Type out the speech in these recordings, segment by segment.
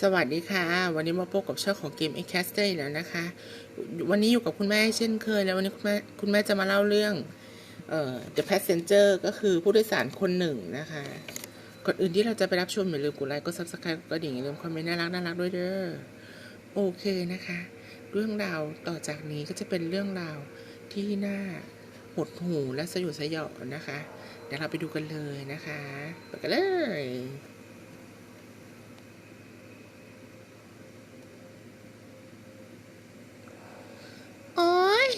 สวัสดีค่ะ วันนี้มาพบกับช่องของเกม e c a s t แล้วนะคะ วันนี้อยู่กับคุณแม่เช่นเคย แล้ววันนี้คุณแม่คุณแม่จะมาเล่าเรื่องเอ่อ The Passenger ก็คือผู้โดยสารคนหนึ่งนะคะ ก่อนอื่นที่เราจะไปรับชมอย่าลืมกดไลค์กด subscribe กดดิ่งอย่าลืมคอมเมนต์น่ารักน่ารักด้วยเด้อโอเคนะคะ เรื่องราวต่อจากนี้ก็จะเป็นเรื่องราวที่น่าหดหูและสยดสยองนะคะ เดี๋ยวเราไปดูกันเลยนะคะ ไปกันเลย โอ๊ย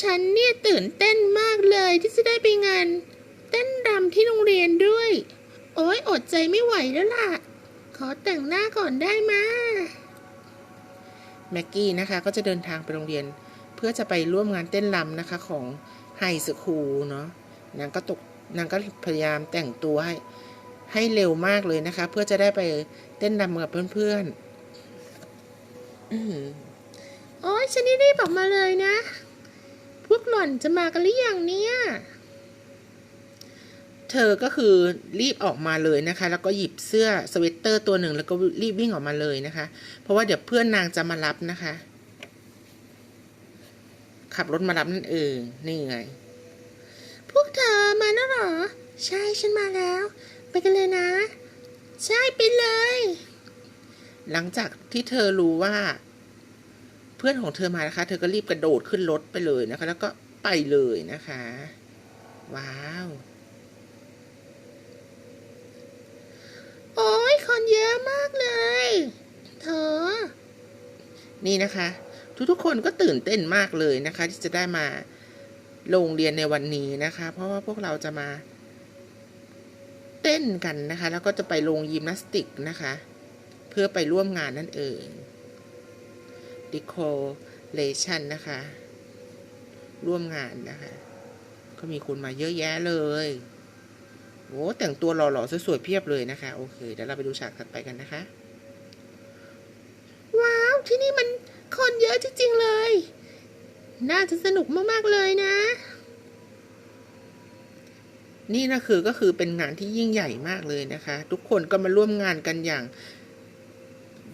ฉันเนี่ยตื่นเต้นมากเลยที่จะได้ไปงาน เต้นรำที่โรงเรียนด้วย โอ๊ยอดใจไม่ไหวแล้วล่ะ ขอแต่งหน้าก่อนได้ไหมแม็กกี้นะคะก็จะเดินทางไปโรงเรียน เพื่อจะไปร่วมงานเต้นรำนะคะของไฮสคูลเนาะนางก็ตกนางก็พยายามแต่งตัวให้ให้เร็วมากเลยนะคะ เพื่อจะได้ไปเต้นรำกับเพื่อนๆอืมโอ๊ยฉันนี่รีบออกมาเลยนะ พวกหล่อนจะมากันหรือยังเนี่ย เธอก็คือรีบออกมาเลยนะคะ แล้วก็หยิบเสื้อสเวตเตอร์ตัวหนึ่งแล้วก็รีบวิ่งออกมาเลยนะคะ เพราะว่าเดี๋ยวเพื่อนนางจะมารับนะคะ ขับรถมารับนั่นเองนี่ไงพวกเธอมาแล้วเหรอ ใช่ฉันมาแล้ว ไปกันเลยนะ ใช่ไปเลย หลังจากที่เธอรู้ว่า เพื่อนของเธอมานะคะ เธอก็รีบกระโดดขึ้นรถไปเลยนะคะ แล้วก็ไปเลยนะคะ ว้าว โอ๊ยคนเยอะมากเลย เธอ นี่นะคะ ทุกๆคนก็ตื่นเต้นมากเลยนะคะ ที่จะได้มาโรงเรียนในวันนี้นะคะ เพราะว่าพวกเราจะมาเต้นกันนะคะ แล้วก็จะไปลงยิมนาสติกนะคะ เพื่อไปร่วมงานนั่นเอง decoration นะคะ ร่วมงานนะคะ ก็มีคนมาเยอะแยะเลยโอ้แต่งตัวหล่อๆสวยๆเพียบเลยนะคะ โอเคเดี๋ยวเราไปดูฉากถัดไปกันนะคะ ว้าว ที่นี่มันคนเยอะจริงๆเลย น่าจะสนุกมากๆเลยนะ นี่นะคือก็คือเป็นงานที่ยิ่งใหญ่มากเลยนะคะ ทุกคนก็มาร่วมงานกันอย่าง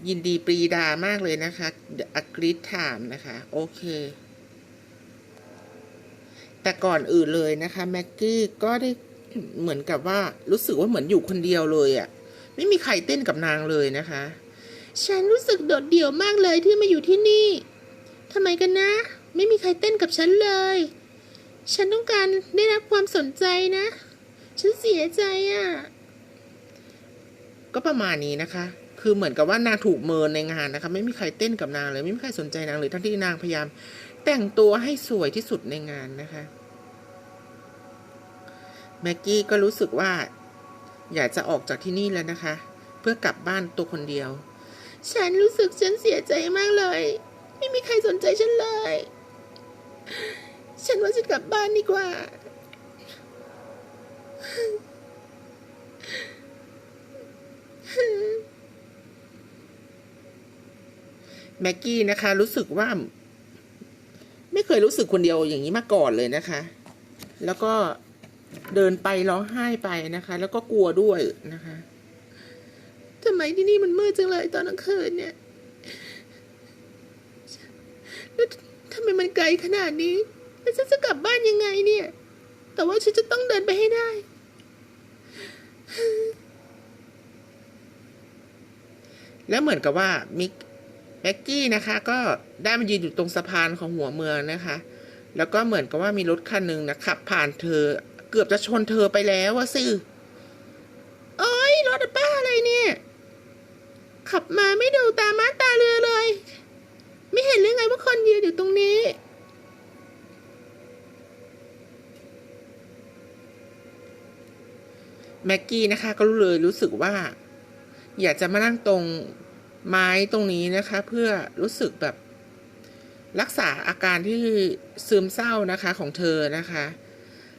ยินดีปรีดามากเลยนะคะอักริถามนะคะ โอเค แต่ก่อนอื่นเลยนะคะแม็กกี้ก็ได้เหมือนกับว่า รู้สึกว่าเหมือนอยู่คนเดียวเลยอะ่ะ ไม่มีใครเต้นกับนางเลยนะคะ ฉันรู้สึกโดดเดี่ยวมากเลยที่มาอยู่ที่นี่ทำไมกันนะ ไม่มีใครเต้นกับฉันเลย ฉันต้องการได้รับความสนใจนะ ฉันเสียใจอะ่ะก็ประมาณนี้นะคะ คือเหมือนกับว่านางถูกเมินในงานนะคะไม่มีใครเต้นกับนางเลยไม่มีใครสนใจนางเลยทั้งที่นางพยายาม แต่งตัวให้สวยที่สุดในงานนะคะแม็กกี้ก็รู้สึกว่า อยากจะออกจากที่นี่แล้วนะคะ เพื่อกลับบ้านตัวคนเดียว ฉันรู้สึกฉันเสียใจมากเลย ไม่มีใครสนใจฉันเลย ฉันว่าจะกลับบ้านดีกว่า แม็กกี้นะคะ รู้สึกว่า ไม่เคยรู้สึกคนเดียวอย่างนี้มาก่อนเลยนะคะ แล้วก็เดินไปร้องไห้ไปนะคะ แล้วก็กลัวด้วยนะคะทำไมที่นี่มันมืดจังเลยตอนกลางคืนเนี่ยแล้วทำไมมันไกลขนาดนี้แล้วฉันจะกลับบ้านยังไงเนี่ย แต่ว่าฉันจะต้องเดินไปให้ได้ แล้วเหมือนกับว่ามิก แม็กกี้นะคะก็ได้มายืนอยู่ตรงสะพานของหัวเมืองนะคะ แล้วก็เหมือนกับว่ามีรถคันหนึ่งนะขับ ผ่านเธอ เกือบจะชนเธอไปแล้วอะสิโอ๊ยรถป้าอะไรเนี่ย ขับมาไม่ดูตามาตาเรือเลย ไม่เห็นหรือไงว่าคนยืนอยู่ตรงนี้ แม็กกี้นะคะ ก็รู้เลยรู้สึกว่า อยากจะมานั่งตรง ไม้ตรงนี้นะคะ เพื่อรู้สึกแบบรักษาอาการที่ซึมเศร้านะคะของเธอนะคะ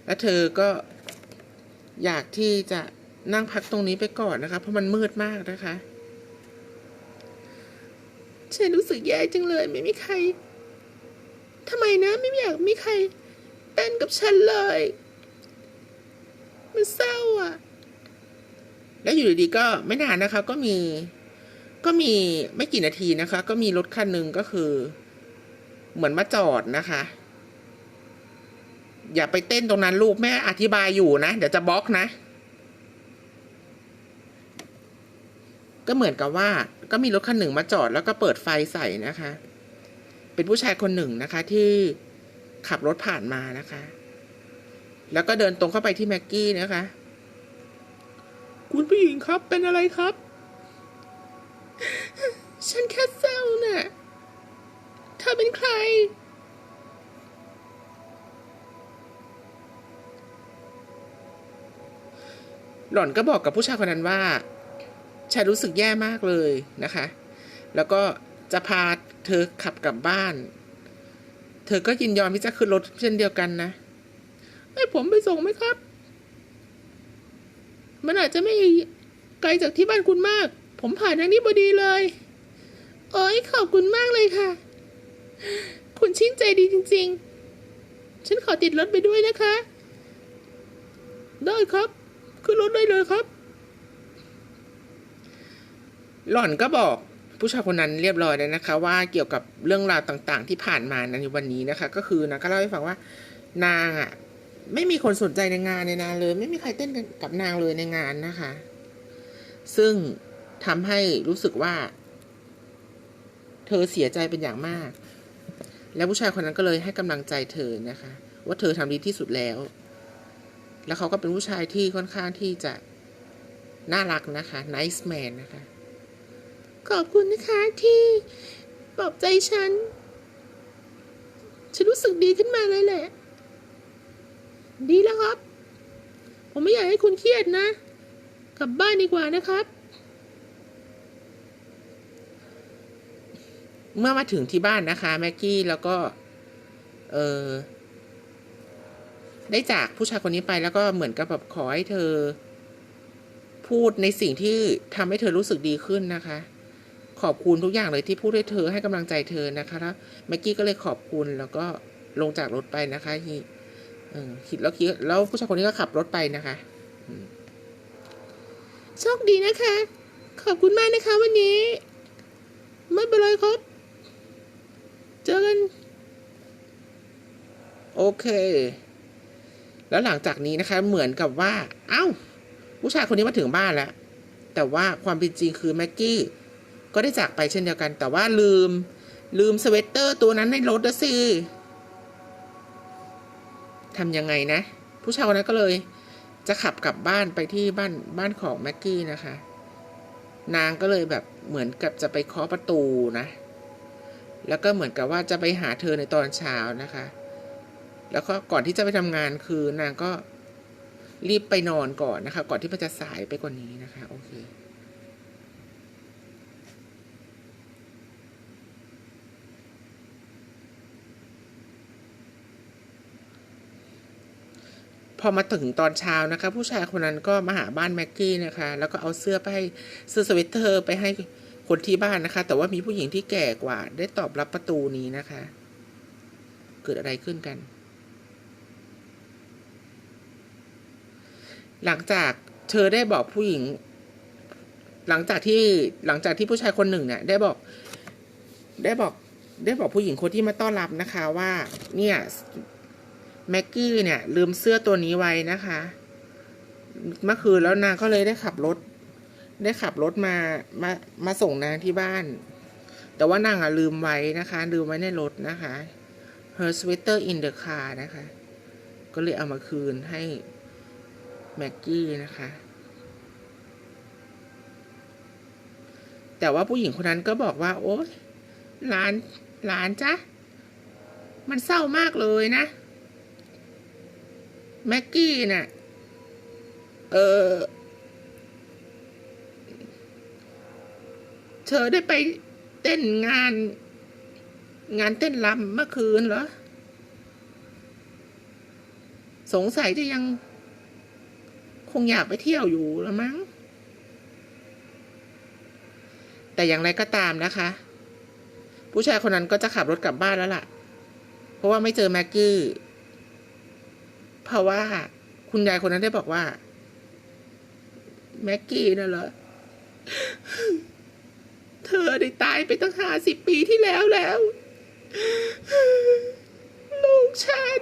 และเธอก็อยากที่จะนั่งพักตรงนี้ไปก่อนนะคะ เพราะมันมืดมากนะคะฉันรู้สึกแย่จังเลย ไม่มีใครทำไมนะ ไม่อยากมีใครเต้นกับฉันเลย มันเศร้าอะ แล้วอยู่ดีๆก็ไม่นานนะคะ ก็มี ก็มีไม่กี่นาทีนะคะ ก็มีรถคันหนึ่งก็คือ เหมือนมาจอดนะคะ อย่าไปเต้นตรงนั้นลูกแม่อธิบายอยู่นะ เดี๋ยวจะบล็อกนะ ก็เหมือนกับว่า ก็มีรถคันหนึ่งมาจอดแล้วก็เปิดไฟใส่นะคะ เป็นผู้ชายคนหนึ่งนะคะ ที่ขับรถผ่านมานะคะ แล้วก็เดินตรงเข้าไปที่แม็กกี้นะคะ คุณผู้หญิงครับเป็นอะไรครับ หล่อนก็บอกกับผู้ชายคนนั้นว่า ฉันรู้สึกแย่มากเลยนะคะ แล้วก็จะพาเธอขับกลับบ้าน เธอก็ยินยอมที่จะขึ้นรถเช่นเดียวกันนะ ให้ผมไปส่งไหมครับ มันอาจจะไม่ไกลจากที่บ้านคุณมาก ผมผ่านทางนี้พอดีเลย โอ้ยขอบคุณมากเลยค่ะ คุณชื่นใจดีจริง ๆ ฉันขอติดรถไปด้วยนะคะ ได้ครับ ขึ้นรถได้เลยครับ หล่อนก็บอกผู้ชายคนนั้นเรียบร้อยแล้วนะคะ ว่าเกี่ยวกับเรื่องราวต่าง ๆ ที่ผ่านมาในวันนี้นะคะ ก็คือนะก็เล่าให้ฟังว่านางอะ ไม่มีคนสนใจในงานในนานเลย ไม่มีใครเต้นกับนางเลยในงานนะคะ ซึ่งทำให้รู้สึกว่า เธอเสียใจเป็นอย่างมาก แล้วผู้ชายคนนั้นก็เลยให้กำลังใจเธอนะคะ ว่าเธอทำดีที่สุดแล้ว แล้วเขาก็เป็นผู้ชายที่ค่อนข้างที่จะน่ารักนะคะ nice man นะคะ ขอบคุณนะคะที่ปลอบใจฉัน ฉันรู้สึกดีขึ้นมาเลยแหละ ดีแล้วครับ ผมไม่อยากให้คุณเครียดนะ กลับบ้านดีกว่านะครับ เมื่อมาถึงที่บ้านนะคะแม็กกี้แล้วก็เออได้จากผู้ชายคนนี้ไปแล้วก็เหมือนกับแบบขอให้เธอ พูดในสิ่งที่ทำให้เธอรู้สึกดีขึ้นนะคะ ขอบคุณทุกอย่างเลยที่พูดให้เธอให้กำลังใจเธอนะคะแล้วแม็กกี้ก็เลยขอบคุณแล้วก็ลงจากรถไปนะคะที่เออคิดแล้วคิดแล้วผู้ชายคนนี้ก็ขับรถไปนะคะโชคดีนะคะ ขอบคุณมากนะคะวันนี้ ไม่เป็นไรครับ นโอเค แล้วหลังจากนี้นะคะ เหมือนกับว่า เอ้า ผู้ชายคนนี้มาถึงบ้านแล้ว แต่ว่าความเป็นจริงคือแม็กกี้ ก็ได้จากไปเช่นเดียวกัน แต่ว่าลืม ลืมสเวตเตอร์ตัวนั้นในรถนะสิทำยังไงนะ ผู้ชายคนนั้นก็เลย จะขับกลับบ้านไปที่บ้านบ้านของแม็กกี้นะคะ นางก็เลยแบบเหมือนกับจะไปเคาะประตูนะ แล้วก็เหมือนกับว่าจะไปหาเธอในตอนเช้านะคะ แล้วก็ก่อนที่จะไปทำงานคือนางก็รีบไปนอนก่อนนะคะ ก่อนที่มันจะสายไปกว่านี้นะคะ โอเค พอมาถึงตอนเช้านะคะ ผู้ชายคนนั้นก็มาหาบ้านแม็กกี้นะคะ แล้วก็เอาเสื้อไปให้เสื้อสเวตเตอร์ไปให้ คนที่บ้านนะคะ แต่ว่ามีผู้หญิงที่แก่กว่า ได้ตอบรับประตูนี้นะคะ เกิดอะไรขึ้นกัน หลังจากเธอได้บอกผู้หญิง หลังจากที่หลังจากที่ผู้ชายคนหนึ่งเนี่ย ได้บอก ได้บอกได้บอกผู้หญิงคนที่มาต้อนรับนะคะว่า เนี่ยแม็กกี้เนี่ย ลืมเสื้อตัวนี้ไว้นะคะ เมื่อคืนแล้วนางก็เลยได้ขับรถ ได้ขับรถมามามาส่งนางที่บ้าน แต่ว่านางอะลืมไว้นะคะ ลืมไว้ในรถนะคะ her sweater in the car นะคะ ก็เลยเอามาคืนให้แม็กกี้นะคะ แต่ว่าผู้หญิงคนนั้นก็บอกว่า โอ๊ยหลานหลานจ๊ะมันเศร้ามากเลยนะ แม็กกี้น่ะ เออ ธอได้ไปเต้นงาน งานเต้นรำเมื่อคืนเหรอ สงสัยจะยัง คงอยากไปเที่ยวอยู่ละมั้ง แต่อย่างไรก็ตามนะคะ ผู้ชายคนนั้นก็จะขับรถกลับบ้านแล้วล่ะ เพราะว่าไม่เจอแม็กกี้ เพราะว่าคุณยายคนนั้นได้บอกว่า แม็กกี้น่ะเหรอ เธอได้ตายไปตั้งห้าสิบปีที่แล้วแล้ว ลูกฉัน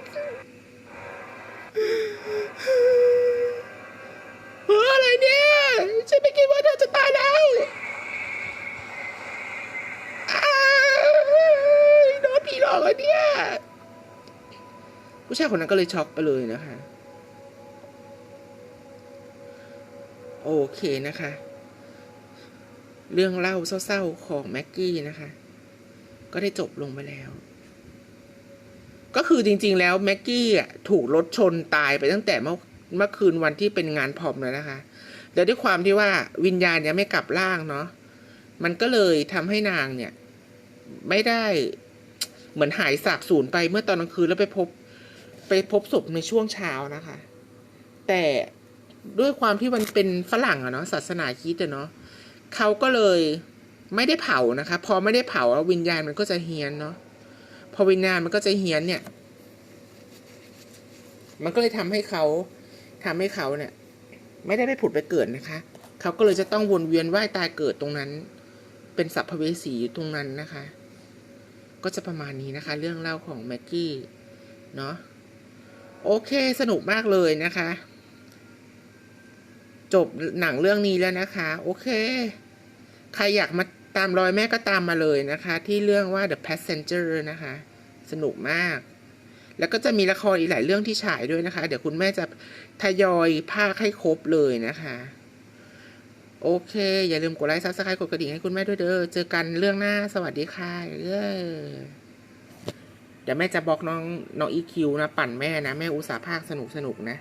เฮ้ออะไรเนี่ยฉันไม่คิดว่าเธอจะตายแล้วอ้ายโดนผีหลอกแล้วเนี่ยผู้ชายคนนั้นก็เลยช็อกไปเลยนะคะ โอเคนะคะ เรื่องเล่าเศร้าๆของแม็กกี้นะคะ ก็ได้จบลงไปแล้ว ก็คือจริงๆ แล้วแม็กกี้อะถูกรถชนตายไปตั้งแต่เมื่อเมื่อคืนวันที่เป็นงานพรอมแล้วนะคะแต่ด้วยความที่ว่าวิญญาณยังไม่กลับร่างเนาะมันก็เลยทำให้นางเนี่ย ไม่ได้เหมือนหายสาบสูญไปเมื่อตอนกลางคืนแล้วไปพบ ไปพบศพในช่วงเช้านะคะ แต่ด้วยความที่มันเป็นฝรั่งอะเนาะศาสนาคิดอะเนาะ เขาก็เลยไม่ได้เผานะคะ พอไม่ได้เผาแล้ววิญญาณมันก็จะเฮียนเนาะพอวิญญาณมันก็จะเฮียนเนี่ย มันก็เลยทำให้เขาทำให้เขาเนี่ย ไม่ได้ไปผุดไปเกิดนะคะ เขาก็เลยจะต้องวนเวียนว่ายตายเกิดตรงนั้น เป็นสัพเพเวสีอยู่ตรงนั้นนะคะ ก็จะประมาณนี้นะคะ เรื่องเล่าของแม็กกี้เนาะโอเคสนุกมากเลยนะคะ จบหนังเรื่องนี้แล้วนะคะ โอเค ใครอยากมาตามรอยแม่ก็ตามมาเลยนะคะ ที่เรื่องว่า The Passenger นะคะ สนุกมาก แล้วก็จะมีละครอีกหลายเรื่องที่ฉายด้วยนะคะ เดี๋ยวคุณแม่จะทยอยภาคให้ครบเลยนะคะ โอเค อย่าลืมกดไลค์ซับสไครต์กดกระดิ่งให้คุณแม่ด้วยเด้อเจอกันเรื่องหน้าสวัสดีค่ะเย้อเดี๋ยวแม่จะบอกน้องน้องอีคิวนะ ปั่นแม่นะ แม่อุตส่าห์ภาคสนุกสนุกนะ